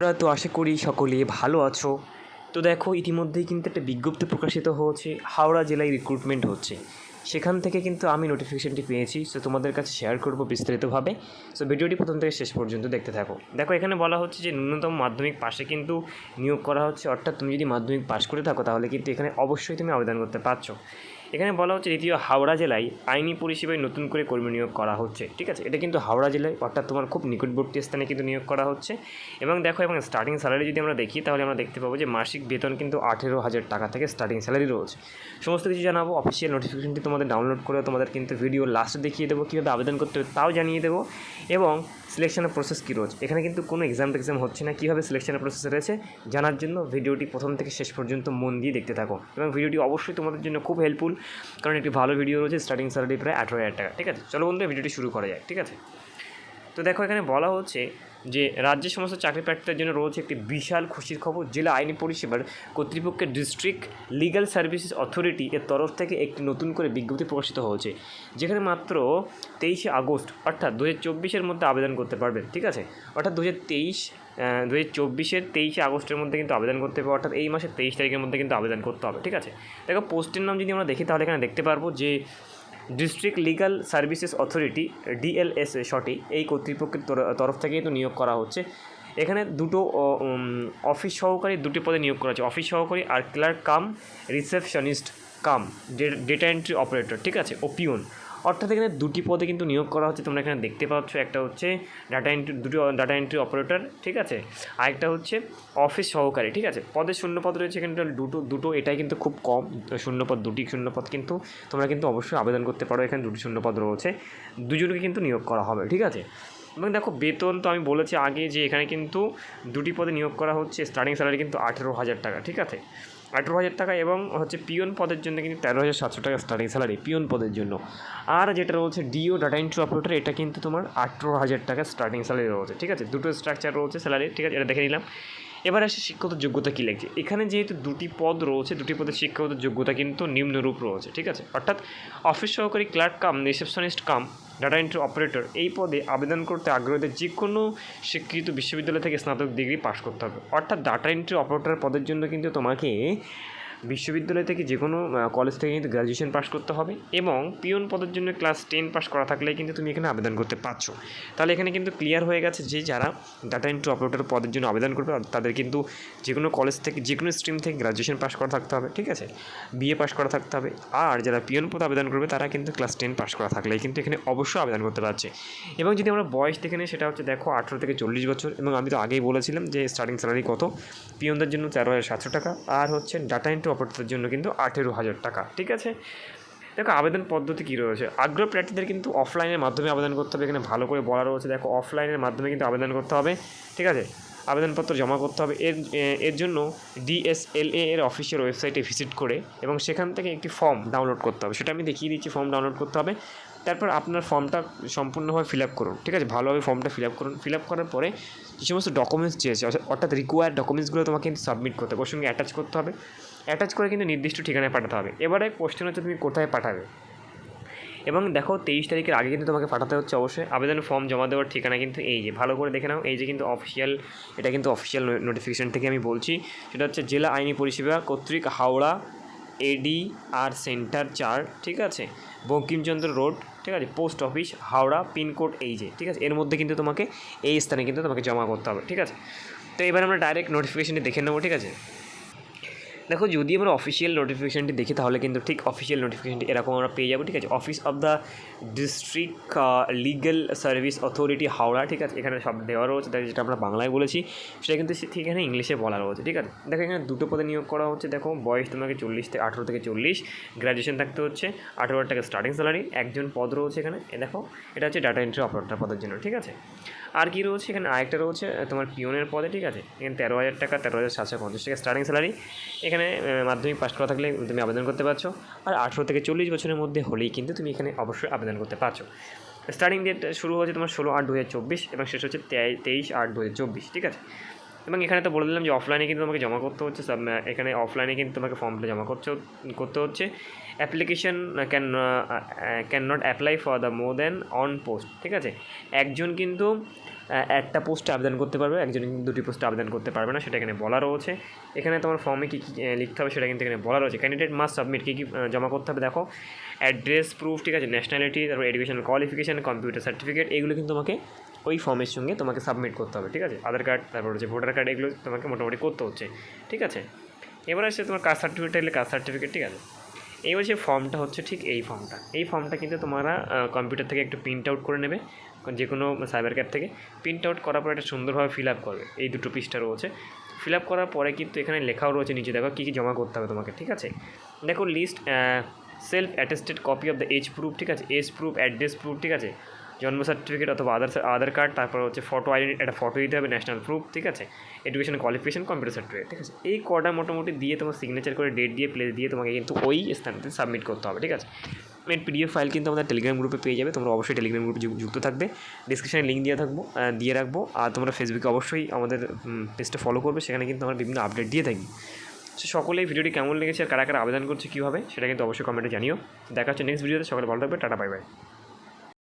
তোমরা তো আশা করি সকলে ভালো আছো। তো দেখো, ইতিমধ্যেই কিন্তু একটা বিজ্ঞপ্তি প্রকাশিত হয়েছে, হাওড়া জেলায় রিক্রুটমেন্ট হচ্ছে। সেখান থেকে কিন্তু আমি নোটিফিকেশনটি পেয়েছি সো তোমাদের কাছে শেয়ার করব বিস্তারিতভাবে। সো ভিডিওটি প্রথম থেকে শেষ পর্যন্ত দেখতে থাকো। দেখো, এখানে বলা হচ্ছে যে ন্যূনতম মাধ্যমিক পাশে কিন্তু নিয়োগ করা হচ্ছে, অর্থাৎ তুমি যদি মাধ্যমিক পাশ করে থাকো, তাহলে কিন্তু এখানে অবশ্যই তুমি আবেদন করতে পারছ। এখানে বলা হচ্ছে দ্বিতীয় হাওড়া জেলায় আইনি পরিষেবায় নতুন করে কর্মী নিয়োগ করা হচ্ছে, ঠিক আছে? এটা কিন্তু হাওড়া জেলায়, অর্থাৎ তোমার খুব নিকটবর্তী স্থানে কিন্তু নিয়োগ করা হচ্ছে। এবং দেখো, এবং স্টার্টিং স্যালারি যদি আমরা দেখি, তাহলে আমরা দেখতে পাবো যে মাসিক বেতন কিন্তু আঠেরো হাজার টাকা থেকে স্টার্টিং স্যালারি রয়েছে। সমস্ত কিছু জানাব অফিসিয়াল নোটিফিকেশনটি তোমাদের ডাউনলোড করে তোমাদের কিন্তু ভিডিও লাস্ট দেখিয়ে দেবো, কীভাবে আবেদন করতে হবে তাও জানিয়ে দেবো। এবং সিলেকশনের প্রসেস কী রয়েছে? এখানে কিন্তু কোনো এক্সাম টেক্সাম হচ্ছে না, কীভাবে সিলেকশনের প্রসেস রয়েছে জানার জন্য ভিডিওটি প্রথম থেকে শেষ পর্যন্ত মন দিয়ে দেখতে থাকো। এবং ভিডিওটি অবশ্যই তোমাদের জন্য খুব হেল্পফুল কারণ একটি ভালো ভিডিও রয়েছে স্টার্টিং স্যালারি প্রায় আঠেরো হাজার টাকা। ঠিক আছে? চলো বন্ধুরা ভিডিওটি শুরু করা যায় ঠিক আছে? তো দেখো, এখানে বলা হচ্ছে যে, রাজ্যের সমস্ত চাকরি প্রার্থীদের জন্য রয়েছে একটি বিশাল খুশির খবর। জেলা আইনি পরিষেবার কর্তৃপক্ষের ডিস্ট্রিক্ট লিগ্যাল সার্ভিসেস অথরিটি এর তরফ থেকে একটি নতুন করে বিজ্ঞপ্তি প্রকাশিত হয়েছে, যেখানে মাত্র তেইশে আগস্ট, অর্থাৎ দু হাজার চব্বিশের মধ্যে আবেদন করতে পারবেন, ঠিক আছে? অর্থাৎ দু হাজার তেইশ দু হাজার চব্বিশের তেইশে আগস্টের মধ্যে কিন্তু আবেদন করতে হবে, অর্থাৎ এই মাসের তেইশ তারিখের মধ্যে কিন্তু আবেদন করতে হবে, ঠিক আছে? দেখো, পোস্টের নাম যদি আমরা দেখি, তাহলে এখানে দেখতে পারব যে district legal services authority, DLS শর্টে এই কর্তৃপক্ষের তরফ থেকে কিন্তু নিয়োগ করা হচ্ছে। এখানে দুটো অফিস সহকারী দুটি পদে নিয়োগ করা হচ্ছে, অফিস সহকারী আর clerk cum, receptionist cum data entry operator, ঠিক আছে? ও পিওন। অর্থাৎ এখানে দুটি পদে কিন্তু নিয়োগ করা হচ্ছে, তোমরা এখানে দেখতে পাচ্ছ, একটা হচ্ছে ডাটা এন্ট্রি দুটি ডাটা এন্ট্রি অপারেটর ঠিক আছে? আরেকটা হচ্ছে অফিস সহকারী, ঠিক আছে? পদের শূন্যপদ রয়েছে এখানে দুটো দুটো এটাই কিন্তু খুব কম শূন্যপদ দুটি শূন্যপদ কিন্তু তোমরা কিন্তু অবশ্যই আবেদন করতে পারো, এখানে দুটি শূন্যপদ রয়েছে। দুজনকে কিন্তু নিয়োগ করা হবে, ঠিক আছে? এবং দেখো, বেতন তো আমি বলেছি আগে যে এখানে কিন্তু দুটি পদে নিয়োগ করা হচ্ছে স্টার্টিং স্যালারি কিন্তু আঠেরো হাজার টাকা, ঠিক আছে? আঠেরো হাজার টাকা এবং হচ্ছে পিওন পদের জন্য কিন্তু তেরো হাজার সাতশো টাকা স্টার্টিং স্যালারি পিওন পদের জন্য। আর যেটা রয়েছে ডিও ডাটা এন্ট্রি অপারেটর এটা কিন্তু তোমার আঠেরো হাজার টাকা স্টার্টিং স্যালারি রয়েছে, ঠিক আছে? দুটো স্ট্রাকচার রয়েছে স্যালারি ঠিক আছে? এটা দেখে নিলাম। এবার আসে শিক্ষাগত যোগ্যতা কী লাগছে? এখানে যেহেতু দুটি পদ রয়েছে, দুটি পদের শিক্ষাগত যোগ্যতা কিন্তু নিম্নরূপ রয়েছে, ঠিক আছে? অর্থাৎ অফিস সহকারী clerk cum, receptionist cum data entry operator এই পদে আবেদন করতে আগ্রহীদের যে কোনো স্বীকৃত বিশ্ববিদ্যালয় থেকে স্নাতক ডিগ্রি পাশ করতে হবে। অর্থাৎ ডাটা এন্ট্রি অপারেটর পদের জন্য কিন্তু তোমাকে বিশ্ববিদ্যালয় থেকে যে কোনো কলেজ থেকে কিন্তু গ্র্যাজুয়েশন পাস করতে হবে এবং পিওন পদের জন্য ক্লাস টেন পাস করা থাকলে কিন্তু তুমি এখানে আবেদন করতে পারছ। তাহলে এখানে কিন্তু ক্লিয়ার হয়ে গেছে যে যারা ডাটা এন্ট্রি অপারেটর পদের জন্য আবেদন করবে তাদের কিন্তু যে কোনো কলেজ থেকে যে কোনো স্ট্রিম থেকে গ্র্যাজুয়েশন পাস করা থাকতে হবে, ঠিক আছে? বিএ পাস করা থাকতে হবে। আর যারা পিওন পদ আবেদন করবে, তারা কিন্তু ক্লাস টেন পাস করা থাকলেই কিন্তু এখানে অবশ্যই আবেদন করতে পারছে। এবং যদি আমরা বয়স দেখে নিই, সেটা হচ্ছে দেখো আঠেরো থেকে চল্লিশ বছর। এবং আমি তো আগেই বলেছিলাম যে স্টার্টিং স্যালারি কত? পিওনদের জন্য তেরো হাজার সাতশো টাকা। আর হচ্ছে ডাটা এন্ট্রি অপারেটরদের জন্য কিন্তু আঠেরো হাজার টাকা, ঠিক আছে? দেখো, আবেদন পদ্ধতি কী রয়েছে? আগ্রহ প্রার্থীদের কিন্তু অফলাইনের মাধ্যমে আবেদন করতে হবে। এখানে ভালো করে বলা রয়েছে, দেখো অফলাইনের মাধ্যমে কিন্তু আবেদন করতে হবে, ঠিক আছে? আবেদনপত্র জমা করতে হবে। এর এর জন্য ডিএসএলএ এর অফিসের ওয়েবসাইটে ভিজিট করে এবং সেখান থেকে একটি ফর্ম ডাউনলোড করতে হবে। সেটা আমি দেখিয়ে দিচ্ছি, ফর্ম ডাউনলোড করতে হবে। তারপর আপনার ফর্মটা সম্পূর্ণভাবে ফিল আপ করুন, ঠিক আছে? ভালোভাবে ফর্মটা ফিল আপ করুন। ফিল আপ করার পরে যে সমস্ত ডকুমেন্টস চেয়েছে, অর্থাৎ রিকোয়ার্ড ডকুমেন্টসগুলো তোমাকে কিন্তু সাবমিট করতে হবে ওর সঙ্গে অ্যাটাচ করতে হবে। অ্যাটাচ করে কিন্তু নির্দিষ্ট ঠিকানায় পাঠাতে হবে। এবারে কোশ্চেন হচ্ছে তুমি কোথায় পাঠাবে? এবং দেখো তেইশ তারিখের আগে কিন্তু তোমাকে পাঠাতে হচ্ছে অবশ্যই। আবেদন ফর্ম জমা দেওয়ার ঠিকানা কিন্তু এই যে। ভালো করে দেখে নাও, এই যে কিন্তু অফিসিয়াল এটা কিন্তু অফিসিয়াল নোটিফিকেশন থেকে আমি বলছি। সেটা হচ্ছে জেলা আইনি পরিষেবা কর্তৃক হাওড়া এডি আর সেন্টার চার, ঠিক আছে? বঙ্কিমচন্দ্র রোড, ঠিক আছে? পোস্ট অফিস, হাওড়া, পিনকোড এই যে, ঠিক আছে? এর মধ্যে কিন্তু তোমাকে এই স্থানে কিন্তু তোমাকে জমা করতে হবে, ঠিক আছে? তো এবার আমরা ডাইরেক্ট নোটিফিকেশনটি দেখে নেব, ঠিক আছে? দেখো, যদি আমরা অফিসিয়াল নোটিফিকেশানটি দেখি, তাহলে কিন্তু ঠিক অফিসিয়াল নোটিফিকেশানটি এরকম আমরা পেয়ে যাব, ঠিক আছে? Office of the district legal service authority Howrah, ঠিক আছে? এখানে সব দেওয়া রয়েছে, তাই যেটা আমরা বাংলায় বলেছি, সেটা কিন্তু ঠিক এখানে ইংলিশে বলা রয়েছে, ঠিক আছে? দেখো, এখানে দুটো পদে নিয়োগ করা হচ্ছে, দেখো, বয়স তোমাকে চল্লিশ থেকে আঠেরো থেকে চল্লিশ গ্র্যাজুয়েশন থাকতে হচ্ছে আঠেরো হাজার টাকা স্টার্টিং স্যালারি একজন পদ রয়েছে এখানে দেখো, এটা হচ্ছে ডাটা এন্ট্রি অপারেটর পদের জন্য, ঠিক আছে? আর কি রয়েছে এখানে? আরেকটা রয়েছে তোমার পিওনের পদে, ঠিক আছে? এখানে তেরো হাজার টাকা, তেরো হাজার সাতশো পঞ্চাশ টাকা স্টার্টিং স্যালারি এখানে আহ, মাধ্যমিক পাস করা থাকলে তুমি আবেদন করতে পারছ। আর আঠেরো থেকে চল্লিশ বছরের মধ্যে হলেই কিন্তু তুমি এখানে অবশ্যই আবেদন করতে পারছ। স্টার্টিং ডেট শুরু হচ্ছে তোমার ষোলো আট দু হাজার চব্বিশ এবং শেষ হচ্ছে তেই- তেইশ আট দু হাজার চব্বিশ ঠিক আছে? এবং এখানে তো বলে দিলাম যে অফলাইনে কিন্তু তোমাকে জমা করতে হচ্ছে এখানে অফলাইনে কিন্তু তোমাকে ফর্মটা জমা করতে করতে হচ্ছে। Application can can not apply for the more than on post ঠিক আছে? একজন কিন্তু একটা পোস্টে আবেদন করতে পারবে, একজন কিন্তু দুটি পোস্টে আবেদন করতে পারবে না, সেটা এখানে বলা রয়েছে এখানে তোমার ফর্মে কী কী লিখতে হবে সেটা কিন্তু এখানে বলা রয়েছে ক্যান্ডিডেট মাস্ট সাবমিট কী কী জমা করতে হবে, দেখো। অ্যাড্রেস প্রুফ ঠিক আছে ন্যাশনালিটি তারপর এডুকেশনাল কোয়ালিফিকেশান কম্পিউটার সার্টিফিকেট এগুলো কিন্তু তোমাকে ওই ফর্মের সঙ্গে তোমাকে সাবমিট করতে হবে, ঠিক আছে? আধার কার্ড তারপর হচ্ছে ভোটার কার্ড এগুলো তোমাকে মোটামুটি করতে হচ্ছে, ঠিক আছে? এবার আসছে তোমার কাস্ট সার্টিফিকেট থাকলে কাস্ট সার্টিফিকেট ঠিক আছে? এবার যে ফর্মটা হচ্ছে ঠিক এই ফর্মটা। এই ফর্মটা কিন্তু তোমরা কম্পিউটার থেকে একটু প্রিন্ট আউট করে নেবে যে কোনো সাইবার ক্যাব থেকে। প্রিন্ট আউট করার পর এটা সুন্দরভাবে ফিল আপ করবে। এই দুটো পৃষ্ঠা রয়েছে। ফিল আপ করার পরে কিন্তু এখানে লেখাও রয়েছে নিচে, দেখো কী কী জমা করতে হবে তোমাকে, ঠিক আছে? দেখো list self attested copy of the age proof ঠিক আছে? এজ প্রুফ অ্যাড্রেস প্রুফ ঠিক আছে? জন্ম সার্টিফিকেট অথবা আধার আধার কার্ড তারপর হচ্ছে ফটো আইডেন্টি একটা ফটো দিতে হবে ন্যাশনাল প্রুফ ঠিক আছে? এডুকেশন কোয়ালিফিকেশন কম্পিউটার সার্টিফিকেট ঠিক আছে? এই কটা মোটামুটি দিয়ে তোমার সিগনেচার করে ডেট দিয়ে প্লেস দিয়ে তোমাকে কিন্তু ওই স্থানতে সাবমিট করতে হবে, ঠিক আছে? এর পিডিএফ ফাইল কিন্তু আমাদের টেলিগ্রাম গ্রুপে পেয়ে যাবে, তোমরা অবশ্যই টেলিগ্রাম গ্রুপে যুক্ত থাকবে। ডিসক্রিপশানে লিঙ্ক দিয়ে থাকব দিয়ে রাখব, আর তোমরা ফেসবুকে অবশ্যই আমাদের পেজটা ফলো করবে, সেখানে কিন্তু আমরা বিভিন্ন আপডেট দিয়ে থাকি। সো সকলে এই ভিডিওটি কেমন লেগেছে, আর কারা কারা আবেদন করছে, কীভাবে, সেটা কিন্তু অবশ্যই কমেন্টে জানিও। দেখা হচ্ছে নেক্সট ভিডিওতে সকালে ভালো থাকবে, টাটা বাই বাই